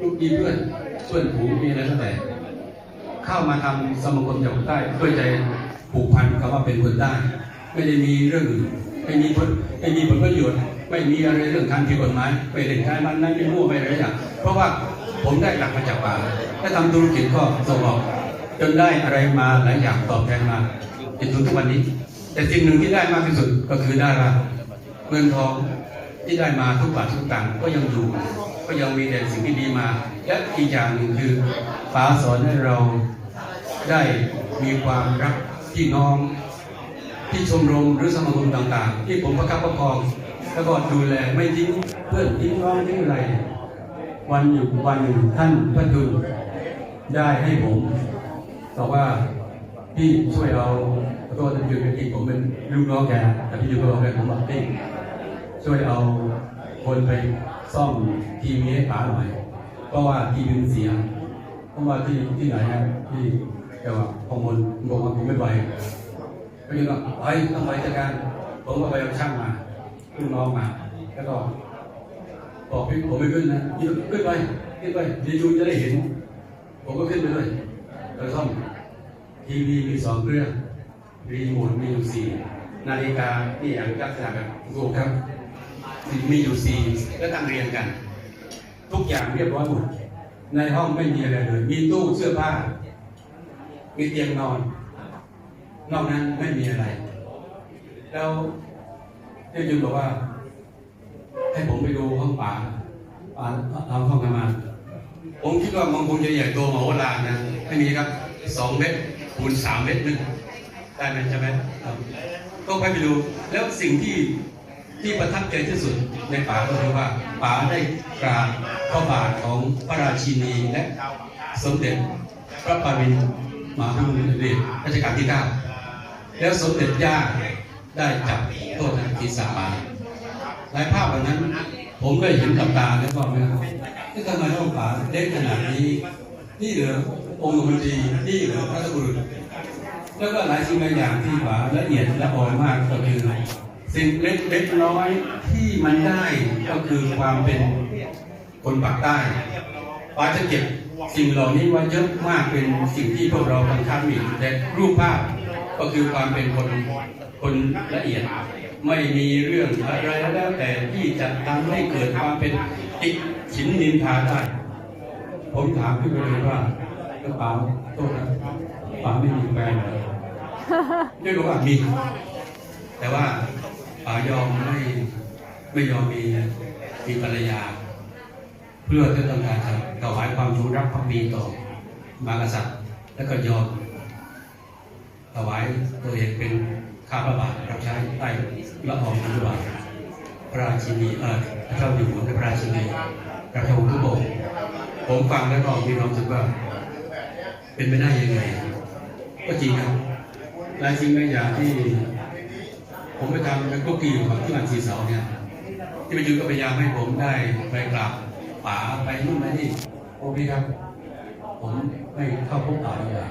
ลูกมีเพื่อนเพื่อนผูมีอะไรตั้งแต่ เข้ามาทำสมาคมจังหวัดใต้ด้วยใจผูกพันกับว่าเป็นคนใต้ ไม่ได้มีเรื่องอื่นไม่มีผลไม่มีผลประโยชน์ ไม่มีอะไรเรื่องทางผิดกฎหมายไปเล่นการมันนั้นไม่มั่วไปอะไรอย่างเพราะว่าผมได้หลักมาจากป่าถ้าทำธุรกิจก็ส่งออกจนได้อะไรมาหลายอย่างตอบแทนมาจนถึงทุกวันนี้ แต่สิ่งหนึ่งที่ได้มากที่สุดก็คือได้ละเงินทองที่ได้มาทุกบาททุกตังก็ยังอยู่ ก็ยังมีแต่สิ่งที่ดีมา และอีกอย่างหนึ่งคือฟ้าสอนให้เราได้มีความรักพี่น้องที่ชมรมหรือสมาคมต่างๆ ที่ผมประคับประคอง แล้วก็ดูแลไม่ทิ้งเพื่อนทิ้งน้องทิ้งอะไรวันอยู่วันหนึ่งท่านพระทุนได้ให้ผมบอกว่าพี่ช่วยเอาขอโทษท่านยูเป็นที่ผมเป็นลูกน้องแกแต่พี่ยูก็บอกเลยผมบอกพี่ช่วยเอาคนไป ซ่อมทีวีให้ป๋าหน่อยเพราะว่าทีวีมันเสียเพราะว่าที่ที่ไหนครับที่แต่ว่าฮอร์โมนบอกว่าไม่ไหวก็ยังก็ไปต้องไปจัดการผมก็ไปเอาช่างมาลูกน้องมา แล้วก็บอกพี่ผมไม่ขึ้นนะยืนขึ้นไปขึ้นไปเดี๋ยวยูจะได้เห็น ผมก็ขึ้นไปเลยแล้วซ่อมทีวีมีสองเครื่องรีโมทมีอยู่สี่นาฬิกาที่อย่างลักษณะแบบโกครับ มีอยู่สี่ก็ตั้งเรียงกัน ทุกอย่างเรียบร้อยหมด ในห้องไม่มีอะไรเลย มีตู้เสื้อผ้า มีเตียงนอน นอกนั้นไม่มีอะไร แล้วเจ้าจุนบอกว่า ให้ผมไปดูห้องป่าป่าเอาห้องกันมาผมคิดว่ามันคงจะใหญ่โตมโหฬารนะไม่มีครับสองเมตรคูณสามเมตรนึงได้ไหมใช่ไหมก็ไปไปดู แล้วสิ่งที่ ที่ประทับใจที่สุดในป่าก็คือว่าป่าได้กราบพระบาทของพระราชินีและสมเด็จพระปรินมหาภูมิพลอดุลยรัชกาลที่เก้าแล้วสมเด็จย่าได้จับโทษนะทีสามาหลายภาพวันนั้น ผมได้เห็นกับตาแล้วก็ไม่ที่ทำไมต้องป่าเล็กขนาดนี้นี่เหรอองค์มันดีนี่เหรอพระสบุรุษแล้วก็หลายสิ่งหลายอย่างที่ว่าละเอียดละอ่อนมากก็คือ สิ่งเล็กเล็กน้อยที่มันได้ก็คือความเป็นคนปากใต้ป้าจะเก็บสิ่งเหล่านี้ไว้เยอะมากเป็นสิ่งที่พวกเราค่อนข้างมีแต่รูปภาพก็คือความเป็นคนคนละเอียด ไม่มีเรื่องอะไรแล้วแต่ที่จะทำให้เกิดความเป็นติดฉินนินทาได้ผมถามพี่ไปเลยว่าแล้วป๋าโทษนะป๋าไม่มีแฟนเหรอเรียกว่ามี แต่ว่า ป๋ายอมไม่ไม่ยอมมีมีภรรยา เพื่อที่ต้องการจะถวายความจงรักภักดีต่อมหากษัตริย์และก็ยอมถวายตัวเองเป็นข้าพระบาทรับใช้ใต้ละอองธุบาทพระราชินีเออพระเจ้าอยู่หัวพระราชินีพระเจ้าทุกองผมฟังแล้วก็มีความรู้สึกว่า เป็นไปได้ยังไง ก็จริงครับหลายสิ่งหลายอย่างที่ ผมไปทำเป็นกุ๊กกี้อยู่กับที่มันสีเสาเนี่ย ที่ไปยืนก็พยายามให้ผมได้ไปกราบป่าไปนู่นไปนี่โอเคครับ ผมไม่เข้าพบป่าดีกว่า